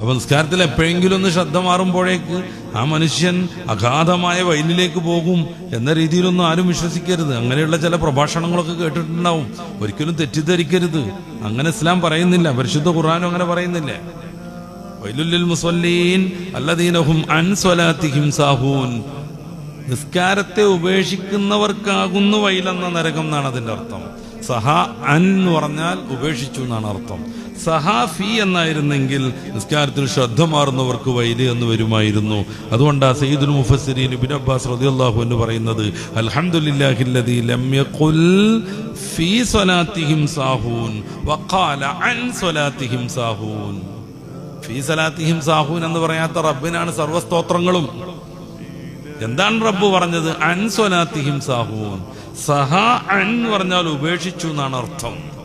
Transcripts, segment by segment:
അപ്പൊ എപ്പോഴെങ്കിലും ഒന്ന് ശ്രദ്ധ മാറുമ്പോഴേക്ക് ആ മനുഷ്യൻ അഗാധമായ വയലിലേക്ക് പോകും എന്ന രീതിയിലൊന്നും ആരും വിശ്വസിക്കരുത്. അങ്ങനെയുള്ള ചില പ്രഭാഷണങ്ങളൊക്കെ കേട്ടിട്ടുണ്ടാവും. ഒരിക്കലും തെറ്റിദ്ധരിക്കരുത്. അങ്ങനെ ഇസ്ലാം പറയുന്നില്ല. പരിശുദ്ധ ഖുർആാനും അങ്ങനെ പറയുന്നില്ല. വൈലുല്ലിൽ മുസല്ലീൻ അല്ലദീനഹും അൻ സ്വലാത്തിഹിം സാഹൂൻ. നിസ്കാരത്തെ ഉപേക്ഷിക്കുന്നവർക്കാകുന്നു വൈലെന്ന നരകം എന്നാണ് അതിന്റെ അർത്ഥം. സഹ അൻ എന്ന് പറഞ്ഞാൽ ഉപേക്ഷിച്ചു എന്നാണ് അർത്ഥം. സഹ ഫി എന്നായിരുന്നെങ്കിൽ നിസ്കാരത്തിൽ ശ്രദ്ധ മാറുന്നവർക്ക് വൈൽ എന്ന് വരുമായിരുന്നു. അതുകൊണ്ടാ സയ്യിദുൽ മുഫസ്സിരീൻ ഇബ്നു അബ്ബാസ് റളിയല്ലാഹു എന്ന് പറയുന്നത് അൽഹംദുലില്ലാഹില്ലദീ ലം യഖുൽ ഫീ സ്വലാത്തിഹിം സാഹൂൻ വഖാല അൻ സ്വലാത്തിഹിം സാഹൂൻ. ഫീ സലാത്തിഹിം സാഹൂൻ എന്ന് പറയാത്ത റബ്ബിനാണ് സർവസ്തോത്രങ്ങളും. എന്താണ് റബ്ബ് പറഞ്ഞത്? അൻ സ്വലാത്തിഹിം സാഹൂൻ. സഹ അൻ പറഞ്ഞാൽ ഉപേക്ഷിച്ചു എന്നാണ് അർത്ഥം.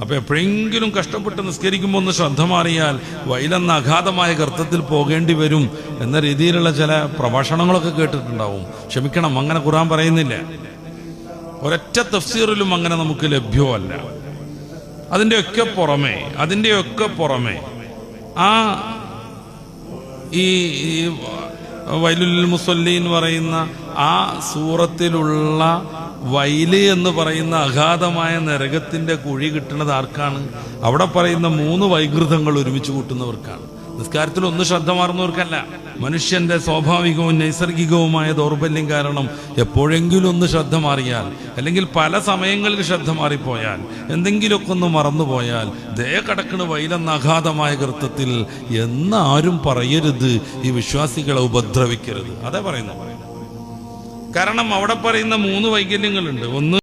അപ്പൊ എപ്പോഴെങ്കിലും കഷ്ടപ്പെട്ട് നിസ്കരിക്കുമ്പോൾ ഒന്ന് ശ്രദ്ധ മാറിയാൽ വൈലെന്ന അഗാധമായ ഗർത്തത്തിൽ പോകേണ്ടി വരും എന്ന രീതിയിലുള്ള ചില പ്രഭാഷണങ്ങളൊക്കെ കേട്ടിട്ടുണ്ടാവും. ക്ഷമിക്കണം അങ്ങനെ ഖുറാൻ പറയുന്നില്ല. ഒരൊറ്റ തഫ്സീറിലും അങ്ങനെ നമുക്ക് ലഭ്യമല്ല. അതിന്റെയൊക്കെ പുറമെ അതിന്റെയൊക്കെ പുറമെ ആ ഈ ഈ വൈലുൽ മുസല്ലി എന്ന് പറയുന്ന ആ സൂറത്തിലുള്ള വൈൽ എന്ന് പറയുന്ന അഗാധമായ നരകത്തിന്റെ കുഴി കിട്ടുന്നത് ആർക്കാണ്? അവിടെ പറയുന്ന മൂന്ന് വൈകൃതങ്ങൾ ഒരുമിച്ച് കൂട്ടുന്നവർക്കാണ്. നിസ്കാരത്തിൽ ഒന്ന് ശ്രദ്ധ മാറുന്നവർക്കല്ല. മനുഷ്യന്റെ സ്വാഭാവികവും നൈസർഗികവുമായ ദൗർബല്യം കാരണം എപ്പോഴെങ്കിലും ഒന്ന് ശ്രദ്ധ മാറിയാൽ അല്ലെങ്കിൽ പല സമയങ്ങളിൽ ശ്രദ്ധ മാറിപ്പോയാൽ എന്തെങ്കിലുമൊക്കെ ഒന്ന് മറന്നുപോയാൽ ദേ കടക്കണ് വൈലെന്ന അഗാധമായ കൃത്യത്തിൽ എന്നാരും പറയരുത്. ഈ വിശ്വാസികളെ ഉപദ്രവിക്കരുത്. അതേ പറയുന്നു കാരണം അവിടെ പറയുന്ന മൂന്ന് വൈകല്യങ്ങളുണ്ട്. ഒന്ന്